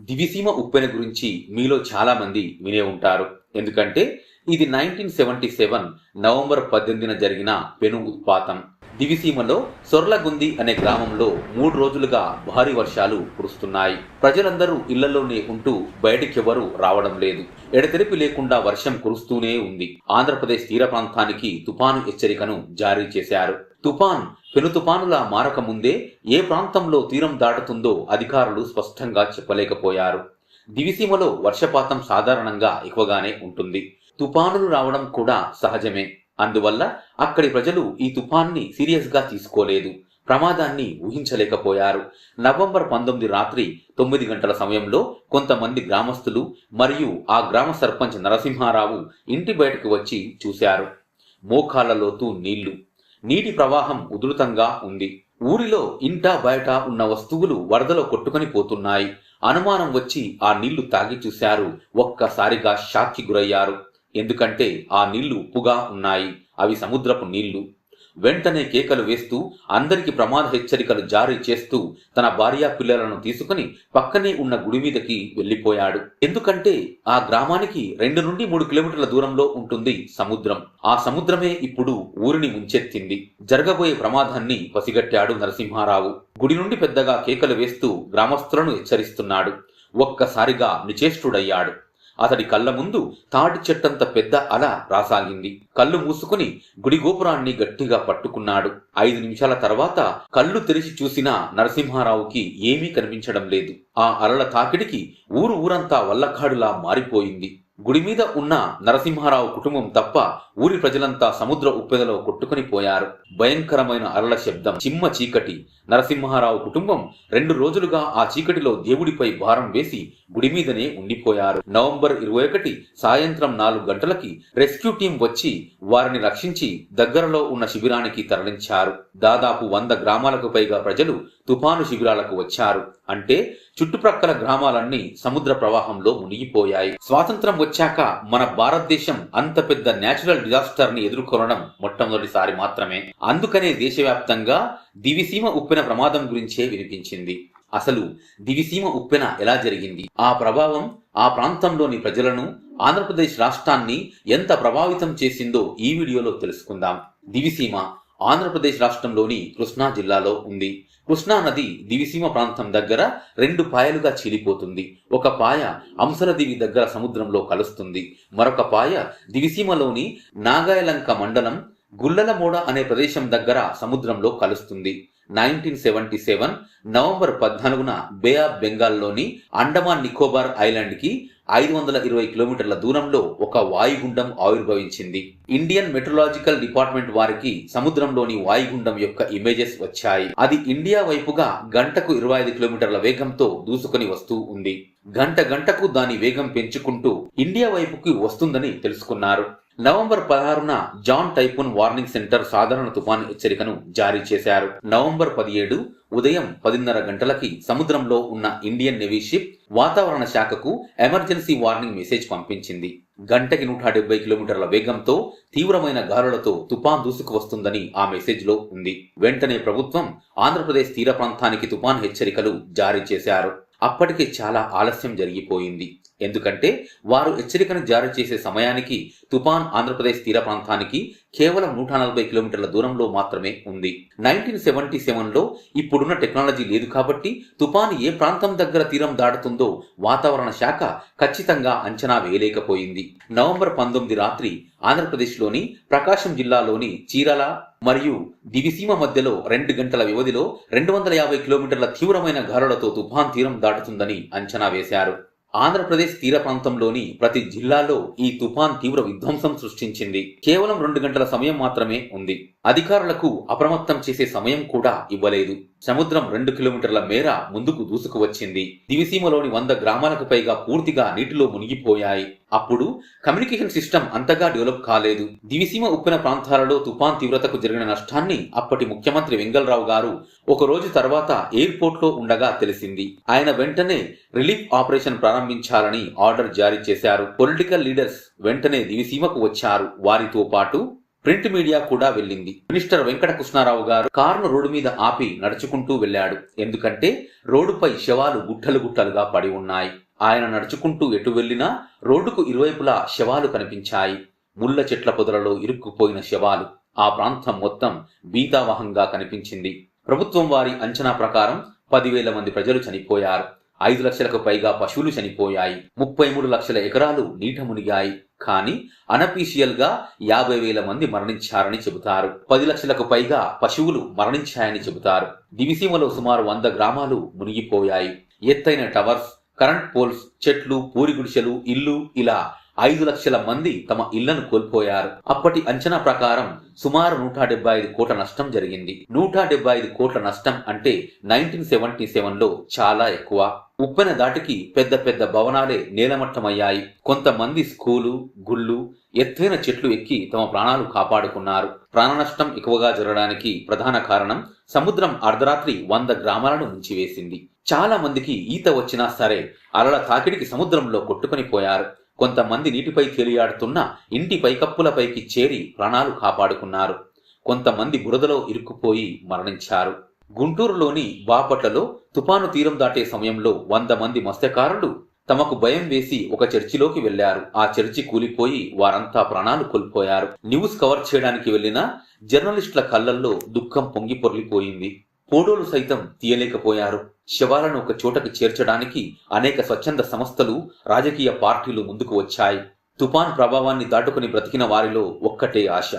దివిసీమ ఉప్పెన గురించి మీలో చాలా మంది వినే ఉంటారు. ఎందుకంటే ఇది నైన్టీన్ సెవెంటీ సెవెన్ నవంబర్ పద్దెనిమిదిన జరిగిన పెను ఉత్పాతం. దివిసీమలో సొర్లగుంది అనే గ్రామంలో మూడు రోజులుగా భారీ వర్షాలు కురుస్తున్నాయి. ప్రజలందరూ ఇళ్ళలోనే ఉంటూ బయటికెవరూ రావడం లేదు. ఎడతెరిపి లేకుండా వర్షం కురుస్తూనే ఉంది. ఆంధ్రప్రదేశ్ తీర ప్రాంతానికి తుపాను హెచ్చరికను జారీ చేశారు. తుపాన్ పెను మారక మారకముందే ఏ ప్రాంతంలో తీరం దాటుతుందో అధికారులు స్పష్టంగా చెప్పలేకపోయారు. దివిసీమలో వర్షపాతం సాధారణంగా ఎక్కువగానే ఉంటుంది. తుపానులు రావడం కూడా సహజమే. అందువల్ల అక్కడి ప్రజలు ఈ తుఫాన్ని సీరియస్గా తీసుకోలేదు. ప్రమాదాన్ని ఊహించలేకపోయారు. నవంబర్ పంతొమ్మిది రాత్రి తొమ్మిది గంటల సమయంలో కొంతమంది గ్రామస్తులు మరియు ఆ గ్రామ సర్పంచ్ నరసింహారావు ఇంటి బయటకు వచ్చి చూశారు. మోకాళ్ళ లోతు నీళ్ళు. నీటి ప్రవాహం ఉధృతంగా ఉంది. ఊరిలో ఇంటా బయట ఉన్న వస్తువులు వరదలో కొట్టుకొని పోతున్నాయి. అనుమానం వచ్చి ఆ నీళ్ళు తాగి చూశారు. ఒక్కసారిగా షాక్కి గురయ్యారు. ఎందుకంటే ఆ నీళ్ళు ఉప్పుగా ఉన్నాయి. అవి సముద్రపు నీళ్ళు. వెంటనే కేకలు వేస్తూ అందరికి ప్రమాద హెచ్చరికలు జారీ చేస్తూ తన భార్య పిల్లలను తీసుకుని పక్కనే ఉన్న గుడి మీదకి వెళ్ళిపోయాడు ఎందుకంటే ఆ గ్రామానికి రెండు నుండి మూడు కిలోమీటర్ల దూరంలో ఉంటుంది సముద్రం. ఆ సముద్రమే ఇప్పుడు ఊరిని ముంచెత్తింది. జరగబోయే ప్రమాదాన్ని పసిగట్టాడు నరసింహారావు. గుడి నుండి పెద్దగా కేకలు వేస్తూ గ్రామస్తులను హెచ్చరిస్తున్నాడు. ఒక్కసారిగా నిచేష్టుడయ్యాడు. అతడి కళ్ళ ముందు తాటి చెట్టంత పెద్ద అల రాసాగింది. కళ్ళు మూసుకుని గుడి గోపురాన్ని గట్టిగా పట్టుకున్నాడు. ఐదు నిమిషాల తర్వాత కళ్ళు తెరిచి చూసిన నరసింహారావుకి ఏమీ కనిపించడం లేదు. ఆ అలల తాకిడికి ఊరు ఊరంతా వల్లకాడులా మారిపోయింది. గుడి మీద ఉన్న నరసింహారావు కుటుంబం తప్ప ఊరి ప్రజలంతా సముద్ర ఉప్పెదలో కొట్టుకుని పోయారు. భయంకరమైన అరల శబ్దం చిమ్మ చీకటి. నరసింహారావు కుటుంబం రెండు రోజులుగా ఆ చీకటిలో దేవుడిపై భారం వేసి గుడి మీదనే ఉండిపోయారు. నవంబర్ ఇరవై ఒకటి సాయంత్రం నాలుగు గంటలకి రెస్క్యూ టీం వచ్చి వారిని రక్షించి దగ్గరలో ఉన్న శిబిరానికి తరలించారు. దాదాపు వంద గ్రామాలకు పైగా ప్రజలు తుఫాను శిబిరాలకు వచ్చారు. అంటే చుట్టుప్రక్కల గ్రామాలన్నీ సముద్ర ప్రవాహంలో మునిగిపోయాయి. స్వాతంత్రం వచ్చాక మన భారతదేశం అంత పెద్ద నేచురల్ డిజాస్టర్ని ఎదుర్కొనడం మొట్టమొదటిసారి మాత్రమే. అందుకనే దేశవ్యాప్తంగా దివిసీమ ఉప్పెన ప్రమాదం గురించే వినిపించింది. అసలు దివిసీమ ఉప్పెన ఎలా జరిగింది? ఆ ప్రభావం ఆ ప్రాంతంలోని ప్రజలను ఆంధ్రప్రదేశ్ రాష్ట్రాన్ని ఎంత ప్రభావితం చేసిందో ఈ వీడియోలో తెలుసుకుందాం. దివిసీమ ఆంధ్రప్రదేశ్ రాష్ట్రంలోని కృష్ణా జిల్లాలో ఉంది. కృష్ణా నది దివిసీమ ప్రాంతం దగ్గర రెండు పాయలుగా చీలిపోతుంది. ఒక పాయ అంసరదివి దగ్గర సముద్రంలో కలుస్తుంది. మరొక పాయ దివిసీమలోని నాగాయలంక మండలం గుల్లలమూడ అనే ప్రదేశం దగ్గర సముద్రంలో కలుస్తుంది. నైన్టీన్ సెవెంటీ సెవెన్ నవంబర్ పద్నాలుగున బే ఆఫ్ బెంగాల్లోని అండమాన్ నికోబార్ ఐలాండ్కి ఐదు వందల ఇరవై కిలోమీటర్ల దూరంలో ఒక వాయుగుండం ఆవిర్భవించింది. ఇండియన్ మెట్రలాజికల్ డిపార్ట్మెంట్ వారికి సముద్రంలోని వాయుగుండం యొక్క ఇమేజెస్ వచ్చాయి. అది ఇండియా వైపుగా గంటకు ఇరవై ఐదు కిలోమీటర్ల వేగంతో దూసుకొని వస్తూ ఉంది. గంట గంటకు దాని వేగం పెంచుకుంటూ ఇండియా వైపుకి వస్తుందని తెలుసుకున్నారు. నవంబర్ పదహారున జాన్ టైపున్ వార్నింగ్ సెంటర్ సాధారణ తుఫాన్ హెచ్చరికను జారీ చేశారు. నవంబర్ పదిహేడు ఉదయం పదిన్నర గంటలకి సముద్రంలో ఉన్న ఇండియన్ నేవీ షిప్ వాతావరణ శాఖకు ఎమర్జెన్సీ వార్నింగ్ మెసేజ్ పంపించింది. గంటకి నూట డెబ్బై కిలోమీటర్ల వేగంతో తీవ్రమైన గాలులతో తుపాన్ దూసుకు వస్తుందని ఆ మెసేజ్లో ఉంది. వెంటనే ప్రభుత్వం ఆంధ్రప్రదేశ్ తీర ప్రాంతానికి తుపాన్ హెచ్చరికలు జారీ చేశారు. అప్పటికే చాలా ఆలస్యం జరిగిపోయింది. ఎందుకంటే వారు హెచ్చరికను జారీ చేసే సమయానికి తుపాన్ ఆంధ్రప్రదేశ్ తీర ప్రాంతానికి కేవలం నూట నలభై కిలోమీటర్ల దూరంలో మాత్రమే ఉంది. నైన్టీన్ సెవెంటీ సెవెన్లో ఇప్పుడున్న టెక్నాలజీ లేదు కాబట్టి తుపాన్ ఏ ప్రాంతం దగ్గర తీరం దాటుతుందో వాతావరణ శాఖ ఖచ్చితంగా అంచనా వేయలేకపోయింది. నవంబర్ పంతొమ్మిది రాత్రి ఆంధ్రప్రదేశ్లోని ప్రకాశం జిల్లాలోని చీరాల మరియు దివిసీమ మధ్యలో రెండు గంటల వ్యవధిలో రెండు వందల యాభై కిలోమీటర్ల తీవ్రమైన గాలులతో తుఫాన్ తీరం దాటుతుందని అంచనా వేశారు. ఆంధ్రప్రదేశ్ తీర ప్రాంతంలోని ప్రతి జిల్లాలో ఈ తుఫాన్ తీవ్ర విధ్వంసం సృష్టించింది. కేవలం రెండు గంటల సమయం మాత్రమే ఉంది. అధికారులకు అప్రమత్తం చేసే సమయం కూడా ఇవ్వలేదు. సముద్రం రెండు కిలోమీటర్ల మేర ముందుకు దూసుకువచ్చింది దివిసీమలోని వంద గ్రామాలకు పైగా పూర్తిగా నీటిలో మునిగిపోయాయి. అప్పుడు కమ్యూనికేషన్ సిస్టమ్ అంతగా డెవలప్ కాలేదు. దివిసీమ ఉప్పిన ప్రాంతాలలో తుఫాన్ తీవ్రతకు జరిగిన నష్టాన్ని అప్పటి ముఖ్యమంత్రి వెంగళరావు గారు ఒక రోజు తర్వాత ఎయిర్పోర్ట్లో ఉండగా తెలిసింది. ఆయన వెంటనే రిలీఫ్ ఆపరేషన్ ప్రారంభించాలని ఆర్డర్ జారీ చేశారు. పొలిటికల్ లీడర్స్ వెంటనే దివిసీమకు వచ్చారు. వారితో పాటు ప్రింట్ మీడియా కూడా వెళ్ళింది. మినిస్టర్ వెంకటకృష్ణారావు గారు కారును రోడ్డు మీద ఆపి నడుచుకుంటూ వెళ్ళాడు. ఎందుకంటే రోడ్డుపై శవాలు గుట్టలు గుట్టలుగా పడి ఉన్నాయి. ఆయన నడుచుకుంటూ ఎటు వెళ్ళినా రోడ్డుకు ఇరువైపులా శవాలు కనిపించాయి. ముళ్ళ చెట్ల పొదలలో ఇరుక్కుపోయిన శవాలు ఆ ప్రాంతం మొత్తం బీతావహంగా కనిపించింది. ప్రభుత్వం వారి అంచనా ప్రకారం పదివేల మంది ప్రజలు చనిపోయారు. ఐదు లక్షలకు పైగా పశువులు చనిపోయాయి. ముప్పై మూడు లక్షల ఎకరాలు నీట మునిగాయి. కానీ అనఫీషియల్గా యాభై వేల మంది మరణించారని చెబుతారు. పది లక్షలకు పైగా పశువులు మరణించాయని చెబుతారు. దివిసీమలో సుమారు వంద గ్రామాలు మునిగిపోయాయి. ఎత్తైన టవర్స్ కరెంట్ పోల్స్ చెట్లు పూరి గుడిసెలు ఇల్లు ఇలా ఐదు లక్షల మంది తమ ఇళ్ళను కోల్పోయారు. అప్పటి అంచనా ప్రకారం సుమారు నూట డెబ్బై ఐదు కోట్ల నష్టం జరిగింది. నూట డెబ్బై ఐదు కోట్ల నష్టం అంటే నైన్టీన్ సెవెంటీ సెవెన్లో చాలా ఎక్కువ. ఉప్పెన దాటికి పెద్ద పెద్ద భవనాలే నేలమట్టమయ్యాయి. కొంతమంది స్కూలు గుళ్ళు ఎత్తైన చెట్లు ఎక్కి తమ ప్రాణాలు కాపాడుకున్నారు. ప్రాణ నష్టం ఎక్కువగా జరగడానికి ప్రధాన కారణం సముద్రం అర్ధరాత్రి వంద గ్రామాలను ముంచివేసింది. చాలా మందికి ఈత వచ్చినా సరే అలల తాకిడికి సముద్రంలో కొట్టుకొని పోయారు. కొంతమంది నీటిపై తేలియాడుతున్న ఇంటి పైకప్పులపైకి చేరి ప్రాణాలు కాపాడుకున్నారు. కొంతమంది బురదలో ఇరుక్కుపోయి మరణించారు. గుంటూరులోని బాపట్లలో తుపాను తీరం దాటే సమయంలో వంద మంది మత్స్యకారులు తమకు భయం వేసి ఒక చర్చిలోకి వెళ్ళారు ఆ చర్చి కూలిపోయి వారంతా ప్రాణాలు కోల్పోయారు. న్యూస్ కవర్ చేయడానికి వెళ్ళిన జర్నలిస్టుల కళ్ళల్లో దుఃఖం పొంగి పొర్లిపోయింది. ఫోటోలు సైతం తీయలేకపోయారు. శవాలను ఒక చోటకి చేర్చడానికి అనేక స్వచ్ఛంద సంస్థలు రాజకీయ పార్టీలు ముందుకు వచ్చాయి. తుపాన్ ప్రభావాన్ని దాటుకుని బ్రతికిన వారిలో ఒక్కటే ఆశ.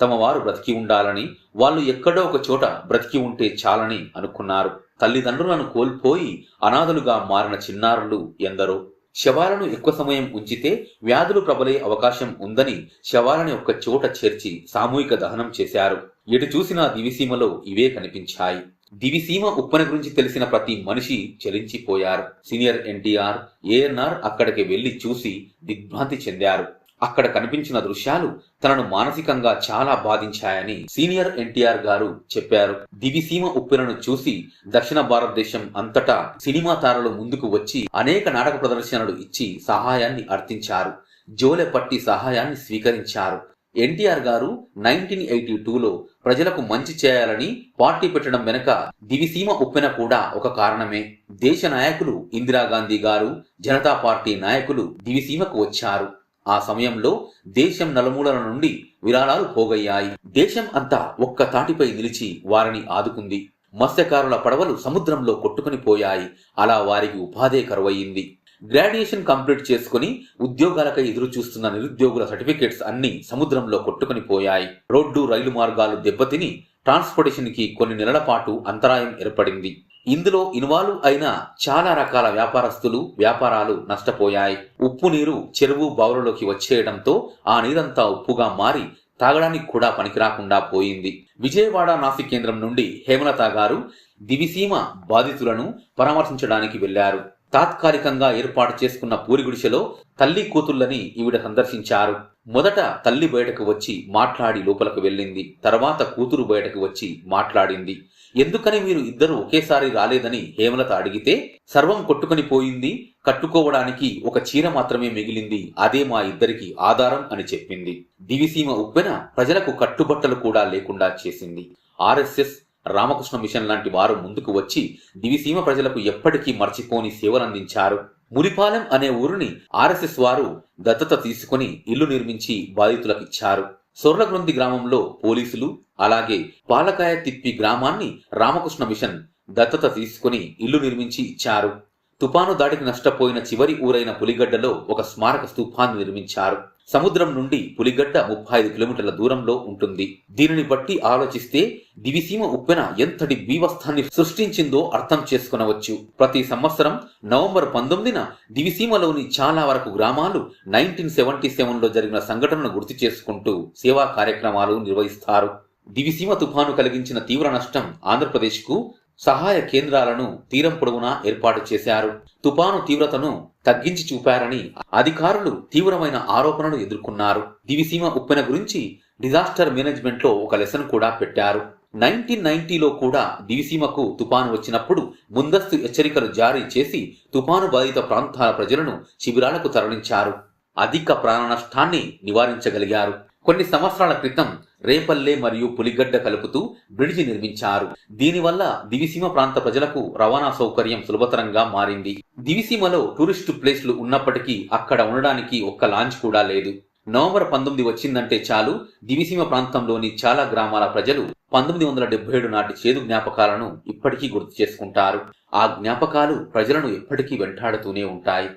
తమ వారు బ్రతికి ఉండాలని వాళ్ళు ఎక్కడో ఒక చోట బ్రతికి ఉంటే చాలని అనుకున్నారు. తల్లిదండ్రులను కోల్పోయి అనాథలుగా మారిన చిన్నారులు ఎందరో. శవాలను ఎక్కువ సమయం ఉంచితే వ్యాధులు ప్రబలే అవకాశం ఉందని శవాలని ఒక్క చోట చేర్చి సామూహిక దహనం చేశారు. ఎటు చూసినా దివిసీమలో ఇవే కనిపించాయి. దివిసీమ ఉప్పన గురించి తెలిసిన ప్రతి మనిషి చలించిపోయారు. సీనియర్ ఎన్టీఆర్ ఏఎన్ఆర్ అక్కడికి వెళ్ళి చూసి దిగ్భ్రాంతి చెందారు. అక్కడ కనిపించిన దృశ్యాలు తనను మానసికంగా చాలా బాధించాయని సీనియర్ ఎన్టీఆర్ గారు చెప్పారు. దివిసీమ ఉప్పెనను చూసి దక్షిణ భారతదేశం అంతటా సినిమా తారలు ముందుకు వచ్చి అనేక నాటక ప్రదర్శనలు ఇచ్చి సహాయాన్ని అర్థించారు జోలె పట్టి సహాయాన్ని స్వీకరించారు. ఎన్టీఆర్ గారు నైన్టీన్ ఎయిటీ టూలో ప్రజలకు మంచి చేయాలని పార్టీ పెట్టడం వెనుక దివిసీమ ఉప్పెన కూడా ఒక కారణమే. దేశ నాయకులు ఇందిరాగాంధీ గారు జనతా పార్టీ నాయకులు దివిసీమకు వచ్చారు. ఆ సమయంలో దేశం నలుమూలల నుండి విరాళాలు పోగయ్యాయి. దేశం అంతా ఒక్క తాటిపై నిలిచి వారిని ఆదుకుంది. మత్స్యకారుల పడవలు సముద్రంలో కొట్టుకుని పోయాయి. అలా వారికి ఉపాధే కరువయ్యింది. గ్రాడ్యుయేషన్ కంప్లీట్ చేసుకుని ఉద్యోగాలకై ఎదురు చూస్తున్న నిరుద్యోగుల సర్టిఫికేట్స్ అన్ని సముద్రంలో కొట్టుకుని పోయాయి. రోడ్డు రైలు మార్గాలు దెబ్బతిని ట్రాన్స్పోర్టేషన్కి కొన్ని నెలల పాటు అంతరాయం ఏర్పడింది. ఇందులో ఇన్వాల్వ్ అయిన చాలా రకాల వ్యాపారస్తులు వ్యాపారాలు నష్టపోయాయి. ఉప్పు నీరు చెరువు బావులలోకి వచ్చేయడంతో ఆ నీరంతా ఉప్పుగా మారి తాగడానికి కూడా పనికిరాకుండా పోయింది. విజయవాడ నాసిక్ కేంద్రం నుండి హేమలత గారు దివిసీమ బాధితులను పరామర్శించడానికి వెళ్ళారు తాత్కాలికంగా ఏర్పాటు చేసుకున్న పూరి గుడిసెలో తల్లి కూతుళ్ళని ఈవిడ సందర్శించారు. మొదట తల్లి బయటకు వచ్చి మాట్లాడి లోపలకు వెళ్ళింది. తర్వాత కూతురు బయటకు వచ్చి మాట్లాడింది. ఎందుకని మీరు ఇద్దరు ఒకేసారి రాలేదని హేమలత అడిగితే సర్వం కొట్టుకుని పోయింది కట్టుకోవడానికి ఒక చీర మాత్రమే మిగిలింది అదే మా ఇద్దరికి ఆధారం అని చెప్పింది. దివిసీమ ఉప్పెన ప్రజలకు కట్టుబట్టలు కూడా లేకుండా చేసింది. ఆర్ఎస్ఎస్ రామకృష్ణ మిషన్ లాంటి వారు ముందుకు వచ్చి దివిసీమ ప్రజలకు ఎప్పటికీ మర్చిపోని సేవలందించారు. మురిపాలెం అనే ఊరిని ఆర్ఎస్ఎస్ వారు దత్తత తీసుకుని ఇల్లు నిర్మించి బాధితులకిచ్చారు. సొర్లగ్రంథి గ్రామంలో పోలీసులు అలాగే పాలకాయ తిప్పి గ్రామాన్ని రామకృష్ణ మిషన్ దత్తత తీసుకుని ఇల్లు నిర్మించి ఇచ్చారు. తుపాను దాడికి నష్టపోయిన చివరి ఊరైన పులిగడ్డలో ఒక స్మారక స్తూపాన్ని నిర్మించారు. సముద్రం నుండి పులిగడ్డ ముప్పై ఐదు కిలోమీటర్ల దూరంలో ఉంటుంది. దీనిని బట్టి ఆలోచిస్తే దివిసీమ ఉప్పెన ఎంతటి బీవస్థాన్ని సృష్టించిందో అర్థం చేసుకునవచ్చు. ప్రతి సంవత్సరం నవంబర్ పంతొమ్మిదిన దివిసీమలోని చాలా వరకు గ్రామాలు నైన్టీన్ సెవెంటీ సెవెన్లో జరిగిన సంఘటనను గుర్తు చేసుకుంటూ సేవా కార్యక్రమాలు నిర్వహిస్తారు. దివిసీమ తుఫాను కలిగించిన తీవ్ర నష్టం ఆంధ్రప్రదేశ్కు సహాయ కేంద్రాలను తీరం పొడవునా ఏర్పాటు చేశారు. తుపాను తీవ్రతను తగ్గించి చూపారని అధికారులు తీవ్రమైన ఆరోపణలు ఎదుర్కొన్నారు. దివిసీమ ఉప్పెన గురించి డిజాస్టర్ మేనేజ్మెంట్లో ఒక లెసన్ కూడా పెట్టారు. నైన్టీన్ నైన్టీలో కూడా దివిసీమకు తుపాను వచ్చినప్పుడు ముందస్తు హెచ్చరికలు జారీ చేసి తుపాను బాధిత ప్రాంతాల ప్రజలను శిబిరాలకు తరలించారు. అధిక ప్రాణ నష్టాన్ని నివారించగలిగారు. కొన్ని సంవత్సరాల క్రితం రేపల్లె మరియు పులిగడ్డ కలుపుతూ బ్రిడ్జి నిర్మించారు. దీనివల్ల దివిసీమ ప్రాంత ప్రజలకు రవాణా సౌకర్యం సులభతరంగా మారింది. దివిసీమలో టూరిస్టు ప్లేస్లు ఉన్నప్పటికీ అక్కడ ఉండడానికి ఒక్క లాంచ్ కూడా లేదు. నవంబర్ పంతొమ్మిది వచ్చిందంటే చాలు దివిసీమ ప్రాంతంలోని చాలా గ్రామాల ప్రజలు పంతొమ్మిది వందల డెబ్బై ఏడు నాటి చేదు జ్ఞాపకాలను ఇప్పటికీ గుర్తు చేసుకుంటారు. ఆ జ్ఞాపకాలు ప్రజలను ఎప్పటికీ వెంటాడుతూనే ఉంటాయి.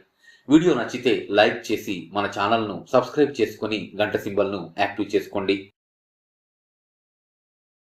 వీడియో నచ్చితే లైక్ చేసి మన ఛానల్ను సబ్స్క్రైబ్ చేసుకుని గంట సింబల్ను యాక్టివ్ చేసుకోండి.